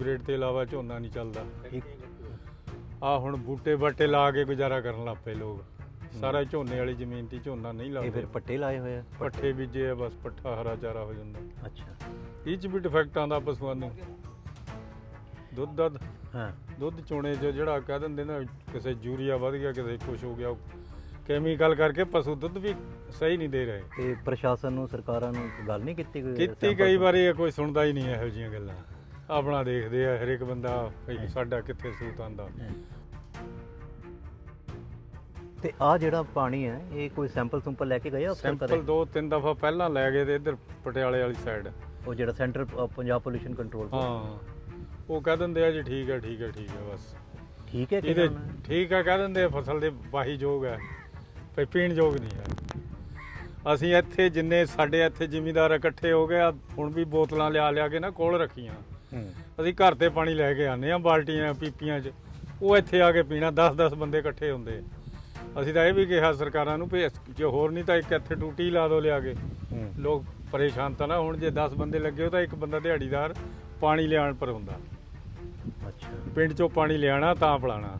Grade ਤੇ ਇਲਾਵਾ ਝੋਨਾ ਨਹੀਂ ਚੱਲਦਾ। ਆ ਹੁਣ ਬੂਟੇ ਬਾਟੇ ਲਾ ਕੇ ਗੁਜ਼ਾਰਾ ਕਰਨ ਲੱਗ ਪਏ ਲੋਕ। ਸਾਰਾ ਝੋਨੇ ਵਾਲੀ ਜ਼ਮੀਨ ਤੇ ਝੋਨਾ ਨਹੀਂ ਇਹ ਲਾਉਂਦੇ ਫਿਰ ਪੱਟੇ ਲਾਏ ਹੋਏ ਆ? ਪੱਠੇ ਬੀਜੇ ਆ ਬਸ ਪੱਠਾ ਹਰਾ ਚਾਰਾ ਹੋ ਜਾਂਦਾ। ਅੱਛਾ। ਇਹ ਚ ਵੀ ਡਿਫੈਕਟ ਆਉਂਦਾ ਪਸ਼ੂਆਂ ਨੂੰ। ਦੁੱਧ ਦੱਧ ਹਾਂ। ਦੁੱਧ ਚੋਣੇ ਜੋ ਜਿਹੜਾ ਕਹਿ ਦਿੰਦੇ ਨਾ ਕਿਸੇ ਯੂਰੀਆ ਵਧ ਗਿਆ ਕਿਸੇ ਕੁਛ ਹੋ ਗਿਆ ਕੈਮੀਕਲ ਕਰਕੇ ਪਸ਼ੂ ਦੁੱਧ ਵੀ ਸਹੀ ਨਹੀਂ ਦੇ ਰਹੇ। ਤੇ ਪ੍ਰਸ਼ਾਸਨ ਨੂੰ ਸਰਕਾਰਾਂ ਨੂੰ ਗੱਲ ਨਹੀਂ ਕੀਤੀ ਕੋਈ ਕੀਤੀ ਕਈ? ਵਾਰੀ ਇਹ ਕੋਈ ਸੁਣਦਾ ਹੀ ਨਹੀਂ ਇਹੋ ਜਿਹੀਆਂ ਗੱਲਾਂ। ਆਪਣਾ ਦੇਖਦੇ ਆ ਹਰੇਕ ਬੰਦਾ ਸਾਡਾ ਕਿੱਥੇ ਸੂਤ ਆਂਦਾ ਤੇ ਆ ਜਿਹੜਾ ਪਾਣੀ ਹੈ ਇਹ ਕੋਈ ਸੈਂਪਲ ਸੰਪਲ ਲੈ ਕੇ ਗਏ ਆ ਸੈਂਪਲ ਦੋ ਤਿੰਨ ਦਫਾ ਪਹਿਲਾਂ ਲੈ ਗਏ ਤੇ ਇੱਧਰ ਪਟਿਆਲੇ ਵਾਲੀ ਸਾਈਡ ਉਹ ਜਿਹੜਾ ਸੈਂਟਰ ਪੰਜਾਬ ਪੋਲੂਸ਼ਨ ਕੰਟਰੋਲ ਹਾਂ। ਉਹ ਕਹਿ ਦਿੰਦੇ ਆ ਜੀ ਠੀਕ ਹੈ ਠੀਕ ਹੈ ਠੀਕ ਹੈ ਬਸ। ਠੀਕ ਹੈ ਇਹਦੇ? ਠੀਕ ਹੈ ਕਹਿ ਦਿੰਦੇ ਆ ਫਸਲ ਦੇ ਵਾਹੀ ਯੋਗ ਹੈ। ਭਈ ਪੀਣ ਯੋਗ ਨਹੀਂ ਹੈ। ਅਸੀਂ ਇੱਥੇ ਜਿੰਨੇ ਸਾਡੇ ਇੱਥੇ ਜ਼ਿਮੀਦਾਰ ਇਕੱਠੇ ਹੋ ਗਏ ਆ ਹੁਣ ਵੀ ਬੋਤਲਾਂ ਲਿਆ ਲਿਆ ਕੇ ਨਾ ਕੋਲ ਰੱਖੀਆਂ। ਅਸੀਂ ਘਰ ਤੇ ਪਾਣੀ ਲੈ ਕੇ ਆਨੇ ਆ ਬਾਲਟੀਆਂ ਪੀਪੀਆਂ 'ਚ। ਉਹ ਇੱਥੇ ਆ ਕੇ ਪੀਣਾ 10-10 ਬੰਦੇ ਇਕੱਠੇ ਹੁੰਦੇ ਅਸੀਂ ਤਾਂ ਇਹ ਵੀ ਕਿਹਾ ਸਰਕਾਰਾਂ ਨੂੰ ਵੀ ਜੇ ਹੋਰ ਨਹੀਂ ਤਾਂ ਇੱਕ ਇੱਥੇ ਟੂਟੀ ਲਾ ਦਿਓ ਲਿਆ ਕੇ। ਲੋਕ ਪਰੇਸ਼ਾਨ ਤਾਂ ਨਾ ਹੁਣ ਜੇ 10 ਬੰਦੇ ਲੱਗੇ ਹੋ ਤਾਂ ਇੱਕ ਬੰਦਾ ਦਿਹਾੜੀਦਾਰ ਪਾਣੀ ਲਿਆਉਣ ਪਰ ਹੁੰਦਾ। ਅੱਛਾ। ਪਿੰਡ 'ਚੋਂ ਪਾਣੀ ਲਿਆਣਾ ਤਾਂ ਪਿਲਾਣਾ